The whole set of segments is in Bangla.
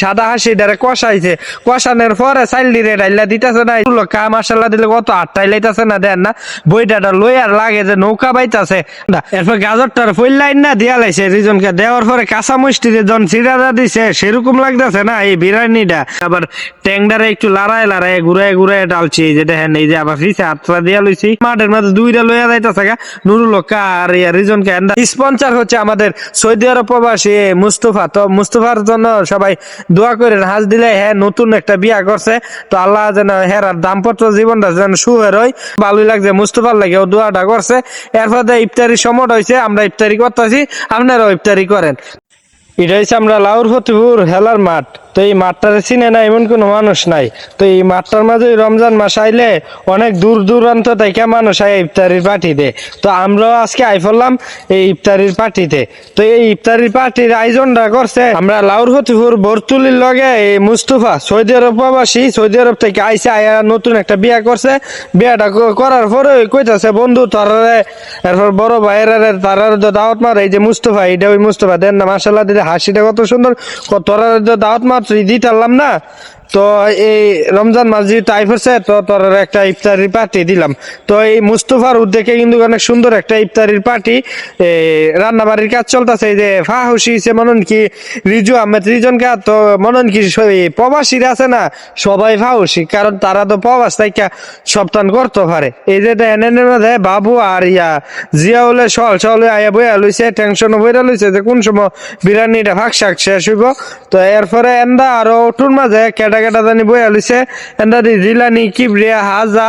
সাদা হাসি ডারে কষাইছে। কষানোর পরে চাইলি রে ডাইলা দিতেছে না। এগুলো কা মাসাল্লা দিলে কত আটটাই লাইতেছে না, দেন না। বইটা লই আর লাগে যে নৌকা বাইতাছে। এরপর গাজরটার ফুল লাইন না দিয়া লাইছে। রিজনকে দেওয়ার পরে কাঁচা মুষ্টি জন সিরাদা দিছে। সেরকম লাগতেছে না এই বিরিয়ানিটা। আবার ট্যাংডারে একটু লড়াই লড়াই, ঘুরায় ঘুরায় ডালছি। যে দেখেন, এই যে আবার ফিসে হাতটা দিয়া লইছি। মাঠের মাঝে দুইটা লইয়া যাইতেছে গা। নুরুল কা আর ইয়া রিজনকে স্পন্সার হচ্ছে আমাদের সৌদি আরব প্রবাসী মুস্তফা। তো মুস্তফার জন্য সবাই দোয়া করে হাজ দিলে হ্যাঁ নতুন একটা বিয়া করছে। তো আল্লাহ যেন হের দাম্পত্য জীবনটা যেন সুহের হয়। ভালোই লাগছে, মুস্তফার লাগে ও দোয়াটা করছে। এরপর ইফতারি সময় হয়েছে আমরা ইফতারি করতেছি, আপনারাও ইফতারি করেন। এটা হচ্ছে আমরা লাউর ফতিপুর হেলার মাঠ। তো এই মাঠটারে চিনে না, এমন কোনো মানুষ নাই। তো এই মাঠটার মাঝে রমজান মাস আইলে অনেক দূর দূরান্ত থেকে মানুষ আয় ইফতারির পার্টিতে তো আমরাও আজকে আই পড়লাম এই ইফতারির পার্টিতে। তো এই ইফতারির পার্টির আয়োজনটা করছে আমরা লাউর ফতিপুর বরতুলির লগে এই মুস্তফা, সৌদি আরব প্রবাসী, সৌদি আরব থেকে আইসে আয়া নতুন একটা বিয়া করছে। বিয়াটা করার পরে কইতাছে, বন্ধু তারারে এরপর বড় ভাইয়েরা তারার দাওয়াত মার, এই যে মুস্তফা এটা ওই মুস্তফা দেন না মাসাল্লাহ দিদি হাসিটা কত সুন্দর, ক- তোরা তো দাওয়াত মার তুই দিতে পারলাম না। তো এই রমজান মাস যেহেতু তো তোর একটা ইফতারির পার্টি দিলাম। তো এই মুস্তফার উদ্যোগে কিন্তু অনেক সুন্দর একটা ইফতারির পার্টি কাজ চলতেছে যে মনন কি রিজু আহমেদ তো মনন কি প্রবাসীরা আছে না, সবাই ফাহুসি, কারণ তারা তো প্রবাস থেকে সপ্তাহ করতে পারে। এই যে এনের মধ্যে বাবু আর ইয়া জিয়াউলে সল সলে আয়া বইয়া লইছে টেনশন বইরা লইছে যে কোন সময় বিরিয়ানিটা ভাগ শাক শেষ হইব। তো এরপরে এন্দা আরও ওটুর মাঝে কেটা কেটা জানি বই লইছে এন্দা দি জিলানি, কিবরিয়া, হাজা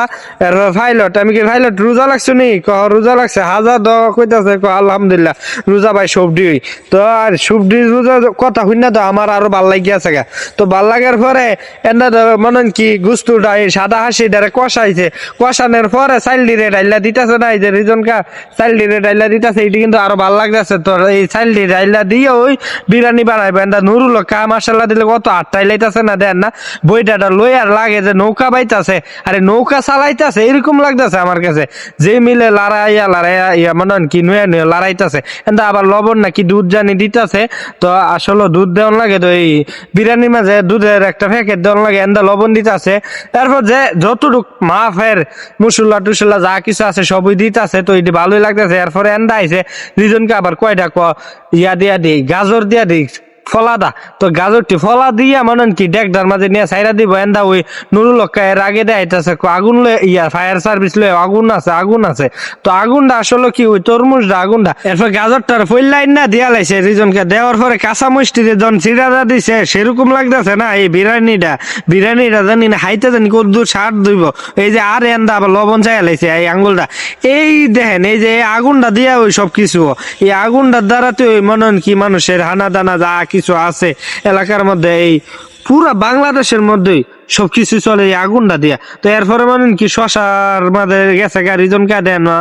ফাইলট আমি কি ফাইলট রোজা লাগছো নি? ক রোজা লাগছে। হাজা দ কইতাছে ক আলহামদুলিল্লাহ রোজা ভাই সবডি তো আর সবডি রোজা কথা শুনে তো আমার আরও ভালো লাগিয়াছে গা। তো ভালো লাগার পরে এন্দা মনে কি গুস্তুটা এই সাদা হাসি ডারে কষাইছে। কষানোর পরে চাইল্ডি রে ডাইলা দিতেছে না, এই যে রিজন কা চাইল্ডি রে ডাইলা দিতেছে এটি কিন্তু আরও ভালো লাগতেছে তো এই চাইল্ডি ডাইলা দিয়ে ওই বিরিয়ানি বানাইবে। এন্দা নুরুল কা মাসাল্লাহ দিলে কত আটটাই লাইতাছে না, দেন না? বইটা লই আর লাগে যে নৌকা বাইতাছে, আরে নৌকা চালাইতাছে, এরকম লাগতেছে আমার কাছে। যে মিলে লড়াইয়া লড়াইয়া, ইয়া মনে কি নুয়ে নুয়ে লড়াইতাছে। এন্দা আবার লবণ নাকি দুধ জানি দিতাছে, তো আসলে দুধ দেওয়ান লাগে তো এই বিরিয়ানির মাঝে দুধের একটা প্যাকেট দেওয়ান লাগে, এন্দা লবণ দিতাছে। তারপর যে যতটুক মাফের মুসুল্লা টুসুল্লা যা কিছু আছে সবই দিতাছে, তো এটি ভালোই লাগতেছে। এরপরে এন্দা আইছে দুজনকে আবার কয়টা ক, ইয়া দিয়া দিই, গাজর দিয়া দিই। ফলাদা। তো গাজরটি ফলা দিয়া মনে কি ডেকটার মাঝে নিয়ে সাইরা দিব, এন্দা ওই নুরুল এর আগে দেয় আইতাছে ক আগুন ইয়া ফায়ার সার্ভিস লয়ে আগুন আছে আগুন আছে। তো আগুনটা আসলে কি ওই তরমুজটা, আগুনটা? এরপর গাজরটার ফুল লাইন না দিয়া লাইছে, রিজনকে দেওয়ার পরে কাঁচা মুষ্টি যে জন সিরাদা দিছে, সেরকম লাগতেছে না এই বিরিয়ানিটা। বিরিয়ানিটা জানি না, হাইতে জানি কত দূর সার দিব। এই যে আর এন্দা আবার লবণ চাই লাইছে এই আঙ্গুলটা। এই দেখেন, এই যে আগুনটা দিয়া ওই সব কিছু এই আগুনটার দ্বারা তো ওই মনে কি মানুষের হানা দানা যা কিছু আছে। এলাকার মধ্যে এই পুরা বাংলাদেশের মধ্যেই সবকিছু চলে আগুনটা দিয়া। তো এরপরে মানে কি, শশার মাঝে গেছে গাড়ি, জন কা দেন না,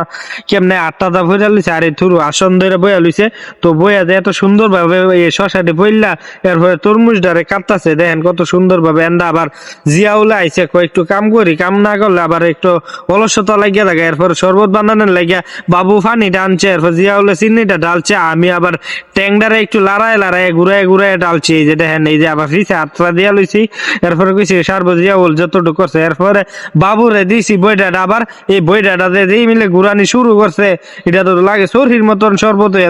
কেমনে আটটা দা ভইরা লইছে, আর এই থুরু, আসন ধরে বইয়া লইছে। তো বইয়া যে এত সুন্দর ভাবে এই শশাটি বইলা, এরপরে তরমুজ ডারে কাটতাছে দেখেন কত সুন্দর ভাবে এন্ডা আবার জিয়াউলে আইছে কয়েকটু কাম করি, কাম না করলে আবার একটু অলসতা লাগিয়া থাকে। এরপরে শরবত বানানোর লাগিয়া বাবু ফানি আনছে এরপর জিয়াউলে চিনিটা ডালছে আমি আবার ট্যাংডারে একটু লড়াই লড়াই, ঘুরায় ঘুরায় ডালছি এই যে দেখেন, এই যে আবার ফিসে হাতটা দিয়া লইছি। এরপরে কইছি, সারবো জিয়াউল যতটুকু করছে। এরপরে বাবুরে দিছি বইটাটা আবার এই বইটাটা যেই মিলে শুরু করছে, এটা তো লাগে মতন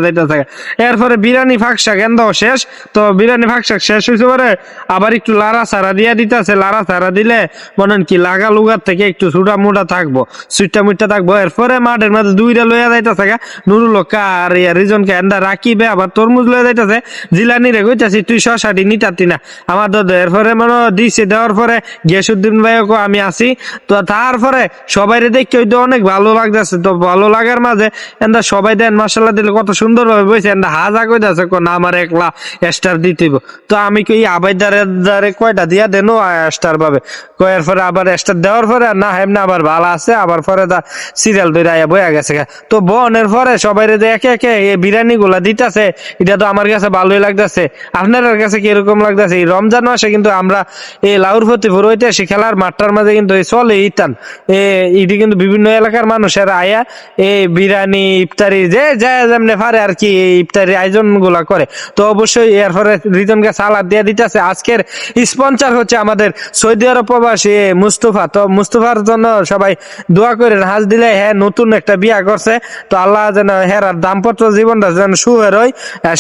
যাইতে থাকে এরপরে বিরিয়ানি ফাঁকশাক এন্দাও শেষ, তো বিরিয়ানি ফাঁকশাক শেষ হয়েছে পরে আবার একটু লাড়া সারা দিয়া দিতেছে। লাড়া সারা দিলে মনে কি লাগা লুগার থেকে একটু ছুটা মুটা থাকব সুইটা মুইটা থাকব। এরপরে মাঠের মাঝে দুইটা লইয়া যাইতেছে গা, নুরুল কা আর ইয়া রিজনকে এন্দা রাখিবে, আবার তরমুজ লইয়া যাইতেছে। জিলানি রে তুই শশাটি নিতাতি না, আমার দাদা এরপরে মনে দিছে, দেওয়ার পরে গিয়াসুদ্দিন ভাইকে আমি আসি তো তারপরে সবাই দেখে হইতো অনেক ভালো লাগতেছে। তো ভালো লাগার মাঝে এন্দা সবাই দেন মাসাল্লাহ দিলে কত সুন্দর ভাবে বইছে। এন্দা হাজা কইতাছে কোন আমার একলা স্টার দিতেইব তো আমি কই আবাই দারে দারে কয়টা দিয়া দেন স্টার ভাবে কয়ের পরে আবার স্টার দেওয়ার পরে না হেমনে আবার ভালো আছে। আবার পরে দা সিরিয়াল ধরে আয়া বইয়া গেছে তো বনের পরে সবাই যে একে একে এই বিরিয়ানি গুলা দিতেছে, এটা তো আমার কাছে ভালোই লাগতেছে। আপনার কাছে কীরকম লাগতেছে? এই রমজান মাসে কিন্তু আমরা এই লাউর ফতিপুর ঐতিহাসিক খেলার মাঠটার মাঝে কিন্তু এই চলে ইতান। এটি কিন্তু বিভিন্ন এলাকার মানুষের আয়া। এই বিরিয়ানি, ইফতারি, যে, যা যেমনি পারে আর কি ইফতারি আয়োজনগুলা করে। তো অবশ্যই এরপরে রিজনকে সালাদ দিয়ে দিতেছে। আজকের স্পন্সর হচ্ছে আমাদের সৌদি আরব প্রবাসী মুস্তফা। তো মুস্তফার জন্য সবাই দোয়া করেন, হাজ দিলে হ্যাঁ নতুন একটা বিয়া করছে। তো আল্লাহ যেন হের দাম্পত্য জীবনটা যেন সুহের হয়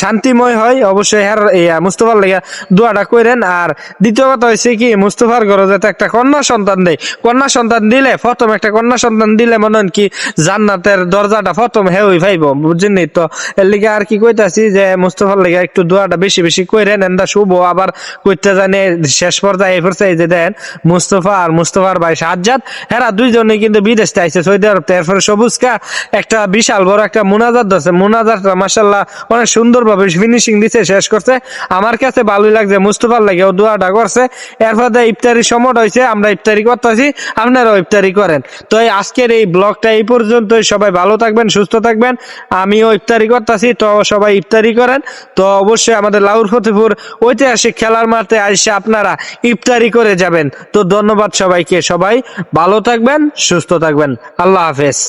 শান্তিময় হয়। অবশ্যই হের মুস্তফার লেগে দোয়াটা করেন। আর দ্বিতীয় কথা হচ্ছে কি মুস্তফার ঘরে যাতে একটা কন্যা সন্তান দেয়। কন্যা সন্তান দিলে প্রথম একটা কন্যা সন্তান দিলে মনে হয় কি জান্নাতের দরজাটা প্রথম হে ওই ভাইব, বুঝছেন তো এর লিগে আর কি কইতাছি যে মুস্তফার লেগে একটু দোয়াটা বেশি বেশি কইরেন, এন্দা শুভ। আবার কইতে জানে শেষ পর্যায়ে পর্যায়ে যে দেন, মুস্তফা আর মুস্তফার ভাই সাজ্জাদ, হেরা দুইজনে কিন্তু বিদেশ আইছে, সৌদি আরব। এরপরে সবুজ কা একটা বিশাল বড় একটা মুনাজাত ধরছে মুনাজাতটা মাসাল্লাহ অনেক সুন্দর ভাবে ফিনিশিং দিছে, শেষ করছে। আমার কাছে ভালোই লাগছে, মুস্তফার লাগে ও দোয়াটা করছে। এরপর দিয়ে ইফতারি সময় হয়েছে আমরা ইফতারি করতেছি, আপনারাও ইফতারি করেন। তো এই আজকের এই ব্লগটা এই পর্যন্তই, সবাই ভালো থাকবেন, সুস্থ থাকবেন, আমিও ইফতারি করতেছি, তো সবাই ইফতারি করেন। তো অবশ্যই আমাদের লাউর ফতেপুর ঐতিহাসিক খেলার মাঠে আসে আপনারা ইফতারি করে যাবেন। তো ধন্যবাদ সবাইকে, সবাই ভালো থাকবেন, সুস্থ থাকবেন, আল্লাহ হাফেজ।